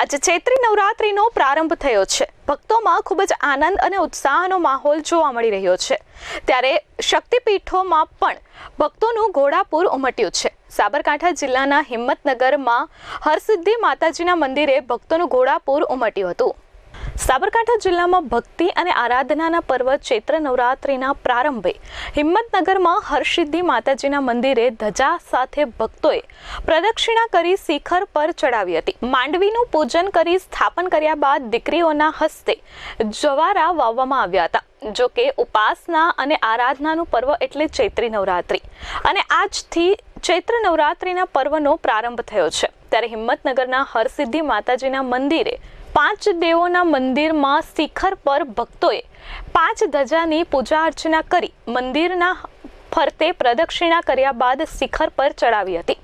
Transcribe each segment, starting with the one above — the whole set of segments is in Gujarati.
આજે ચૈત્રી નવરાત્રિનો પ્રારંભ થયો છે. ભક્તોમાં ખૂબ જ આનંદ અને ઉત્સાહનો માહોલ જોવા મળી રહ્યો છે. ત્યારે શક્તિપીઠોમાં પણ ભક્તોનું ઘોડાપૂર ઉમટ્યું છે. સાબરકાંઠા જિલ્લાના હિંમતનગરમાં હરસિદ્ધિ માતાજીના મંદિરે ભક્તોનું ઘોડાપૂર ઉમટ્યું હતું. સાબરકાંઠા જિલ્લામાં ભક્તિ અને આરાધનાના પર્વ ચૈત્ર નવરાત્રિના પ્રારંભે હિંમતનગરમાં હરસિદ્ધિ માતાજીના મંદિરે ધજા સાથે ભક્તોએ પ્રદક્ષિણા કરી શિખર પર ચડાવી હતી. માંડવીનું પૂજન કરી સ્થાપન કર્યા બાદ દીકરીઓના હસ્તે જવારા વાવવામાં આવ્યા હતા. જો કે ઉપાસના અને આરાધનાનું પર્વ એટલે ચૈત્રી નવરાત્રિ. અને આજથી ચૈત્ર નવરાત્રિના પર્વનો પ્રારંભ થયો છે. ત્યારે હિંમતનગરના હરસિદ્ધિ માતાજીના મંદિરે પાંચ દેવોના મંદિરમાં શિખર પર ભક્તોએ પાંચ ધજાની પૂજા અર્ચના કરી મંદિરના ફરતે પ્રદક્ષિણા કર્યા બાદ શિખર પર ચડાવી હતી.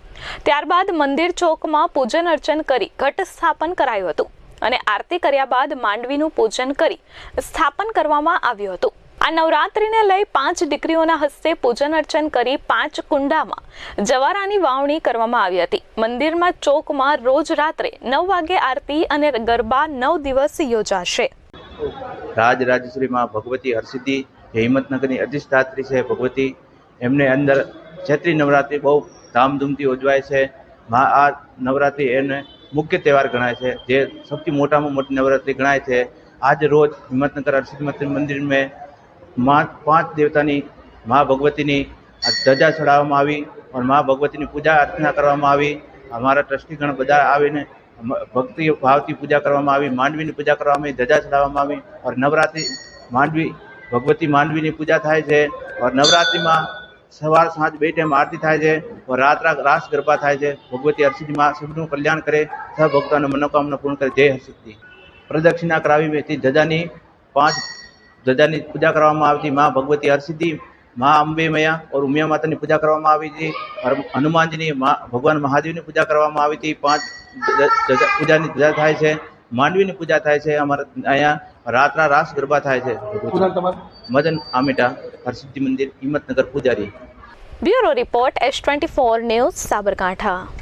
ત્યારબાદ મંદિર ચોકમાં પૂજન અર્ચન કરી ઘટ સ્થાપન કરાયું હતું અને આરતી કર્યા બાદ માંડવીનું પૂજન કરી સ્થાપન કરવામાં આવ્યું હતું. આ નવરાત્રિને લઈ પાંચ દીકરીઓના હસ્તે પૂજન અર્ચન કરી પાંચ કુંડામાં જવારાની વાવણી કરવામાં આવી હતી. મંદિરમાં ચોકમાં રોજ રાત્રે નવ વાગે આરતી અને ગરબા નવ દિવસ યોજાશે. રાજ રાજશ્રીમાં ભગવતી હરસિદ્ધિ હિંમતનગરની અધિષ્ઠાત્રી છે ભગવતી, એમને અંદર ચૈત્રી નવરાત્રિ બહુ ધામધૂમથી ઉજવાય છે. આ નવરાત્રિ એને મુખ્ય તહેવાર ગણાય છે. જે સૌથી મોટામાં મોટી નવરાત્રિ ગણાય છે. આજ રોજ હિંમતનગર હરસિદ્ધિ મંદિર મેં માં પાંચ દેવતાની મા ભગવતીની ધજા ચડાવવામાં આવી અને મા ભગવતીની પૂજા અર્ચના કરવામાં આવી. અમારા ટ્રસ્ટીગણ બધા આવીને ભક્તિ ભાવથી પૂજા કરવામાં આવી, માંડવીની પૂજા કરવામાં આવી, ધજા ચડાવવામાં આવી ઓર નવરાત્રિ માંડવી, ભગવતી માંડવીની પૂજા થાય છે ઓર નવરાત્રિમાં સવાર સાંજ બે ટાઈમ આરતી થાય છે ઓર રાત રાસ ગરબા થાય છે. ભગવતી હરસિદ્ધિ માં સૌનું કલ્યાણ કરે સ ભક્તોને મનોકામના પૂર્ણ કરે. જય હરસિદ્ધિ. પ્રદક્ષિણા કરાવી હતી ધજાની પાંચ ધજાની પૂજા કરવામાં આવતી મા ભગવતી હરસિદ્ધિ મા અંબે મયા ઓર ઉમિયા માતાની પૂજા કરવામાં આવી હતી. હનુમાનજીની ભગવાન મહાદેવની પૂજા કરવામાં આવી હતી. પાંચ પૂજાની ધજા થાય છે. માંડવીની પૂજા થાય છે. અમારા અહીંયા રાતના રાસ ગરબા થાય છે. મદન આમેટા હરસિદ્ધિ મંદિર હિંમતનગર પૂજારી. Bureau report S twenty four news Sabarkantha.